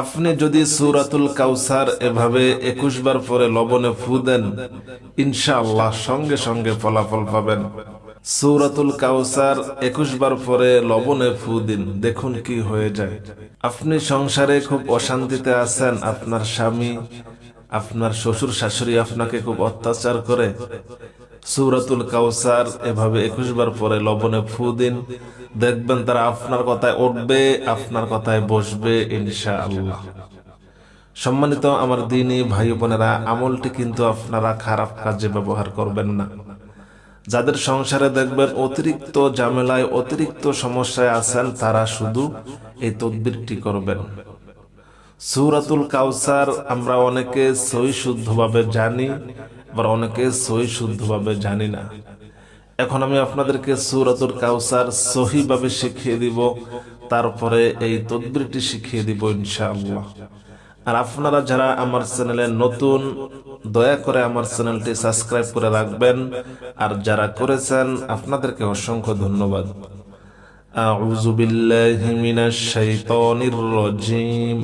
আপনি যদি সুরাতুল কাউসার এভাবে একুশ বার পরে লবণে ফু দেন, ইনশাআল্লাহ সঙ্গে সঙ্গে ফলাফল পাবেন। সৌরাতুল কাউসার একুশ বার পরে লবণে ফু দিন, দেখুন কি হয়ে যায়। আপনি সংসারে খুব অশান্তিতে আছেন, আপনার স্বামী, আপনার শ্বশুর শাশুড়ি আপনাকে খুব অত্যাচার করে সৌরাতুল কাউসার এভাবে একুশ বার পরে লবণে ফু দিন। দেখবেন তারা আপনার কথায় উঠবে, আপনার কথায় বসবে ইনশা আল্লাহ সম্মানিত আমার দিনী ভাই বোনেরা, আমলটি কিন্তু আপনারা খারাপ কাজে ব্যবহার করবেন না। যাদের সংসারে দেখবেন অতিরিক্ত ঝামেলায়, অতিরিক্ত সমস্যায় আছেন, তারা শুধু এই তদবিরটি করবেন। সুরাতুল কাউসার আমরা অনেকে সই শুদ্ধভাবে জানি আবার অনেকে সহি শুদ্ধভাবে জানি না। এখন আমি আপনাদেরকে সুরাতুল কাউসার সহিভাবে শিখিয়ে দিব, তারপরে এই তদবিরটি শিখিয়ে দিব ইনশাআল্লাহ। আর আপনারা যারা আমার চ্যানেলে নতুন, দয়া করে আমার চ্যানেলটি সাবস্ক্রাইব করে রাখবেন। আর যারা করেছেন, আপনাদেরকে অসংখ্য ধন্যবাদ। আউযু বিল্লাহি মিনাশ শাইতানির রাজিম।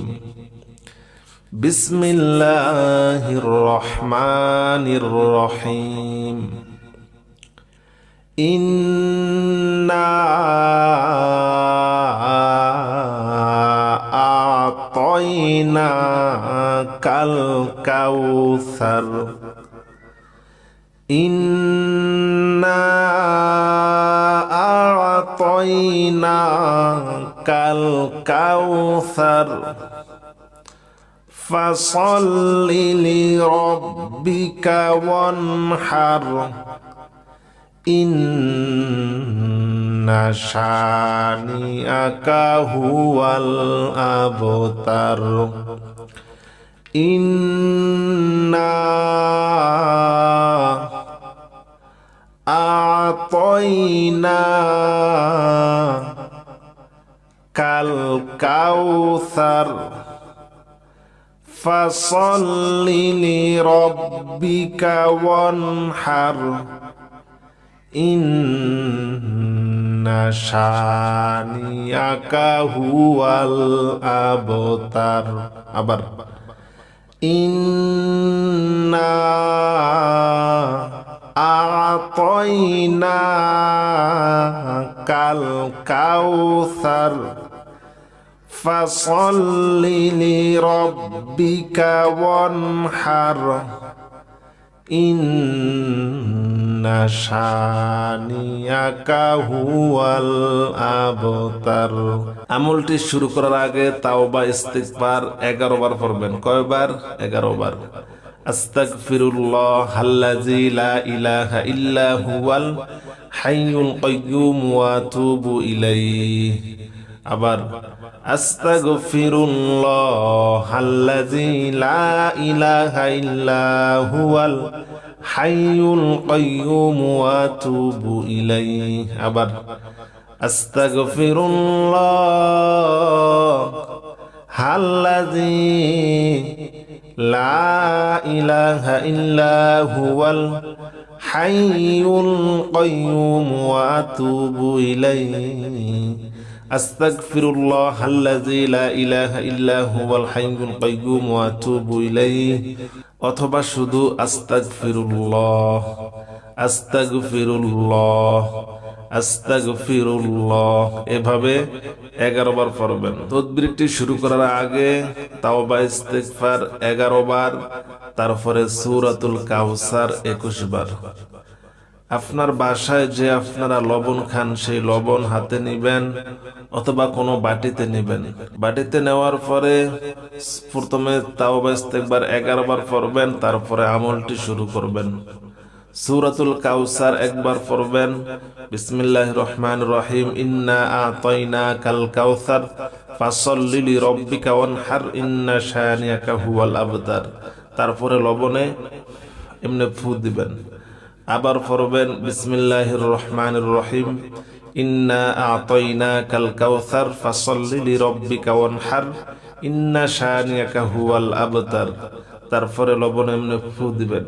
بسم الله الرحمن الرحيم. إنا أعطيناك الكوثر. إنا أعطيناك الكوثر. فصل لربك وانحر إن شانئك هو الأبتر إنا أعطيناك الكوثر فصل لربك وانحر إن شانئك هو الأبتر أبر إنا أعطيناك الكوثر فصل لربك وانحر إن شانئك هو الأبتر আমলটি শুরু করার আগে তাওবা ইস্তিগফার 11 বার পড়বেন কয়বার 11 বার আস্তাগফিরুল্লাহ আল্লাযী লা ইলাহা ইল্লা হুয়াল হাইয়ুল কাইয়্যুম ওয়া আতুবু ইলাইহি আবার আস্তাগফিরুল্লাহ আল্লাযী লা ইলাহা ইল্লা হুয়াল হাইয়ুল কাইয়্যুম ওয়া আতুবু ইলাইহি। আবার আস্তাগফিরুল্লাহ আল্লাযী লা ইলাহা ইল্লা হুয়াল হাইয়ুল কাইয়্যুম ওয়া আতুবু ইলাইহি। أستغفر الله الذي لا إله إلا هو الحي القيوم وأتوب إليه অথবা শুধু আস্তাগফিরুল্লাহ আস্তাগফিরুল্লাহ আস্তাগফিরুল্লাহ এভাবে এগারো বার পড়বেন তদবিরটি শুরু করার আগে তাওবা ইস্তেগফার এগারো বার তারপরে সূরাতুল কাউসার একুশ বার আপনার বাসায় যে আপনারা লবণ খান, সেই লবণ হাতে নিবেন অথবা কোনো বাটিতে নিবেন। বাটিতে নেওয়ার পরে প্রথমে তাও একবার এগারো বার পড়বেন, তারপরে আমলটি শুরু করবেন। সুরাতুল কাউসার একবার পড়বেন। বিসমিল্লাহ রহমান রহিম। ইন্না আতাইনা কাল কাউসার। ফাসল্লিলি রব্বিকা ওয়ানহার। ইন্না শানিয়াকা হুয়াল আবতার তারপরে লবণে এমনি ফু দিবেন। আবার পড়বেন বিসমিল্লাহির রহমানির রহিম ইন্না আতাইনা কাল কাউসার ফাসল্লি লিরাব্বিকা ওয়ানহার। ইন্না শানিয়াকা হুয়াল আবতার। তারপরে লবণ এমনি ফু দিবেন।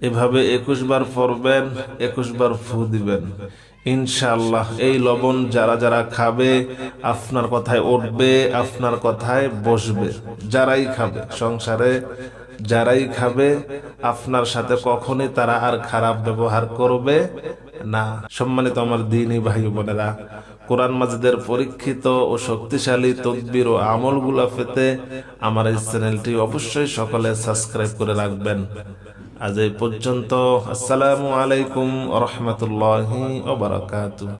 এভাবে একুশ বার পড়বেন, একুশ বার ফু দিবেন। ইনশাল্লাহ এই লবণ যারা যারা খাবে, আপনার কথায় উঠবে, আপনার কথায় বসবে, যারাই খাবে সংসারে যারাই খাবে, আপনার সাথে কখনই তারা আর খারাপ ব্যবহার করবে না। সম্মানিত আমার দিনই ভাই বোনেরা, কোরআন মাজিদের পরীক্ষিত ও শক্তিশালী তদবির ও আমলগুলা পেতে আমার এই চ্যানেলটি অবশ্যই সকলে সাবস্ক্রাইব করে রাখবেন। আজ এই পর্যন্ত, আসসালামু আলাইকুম রহমতুল্লাহি ওবরাকাতু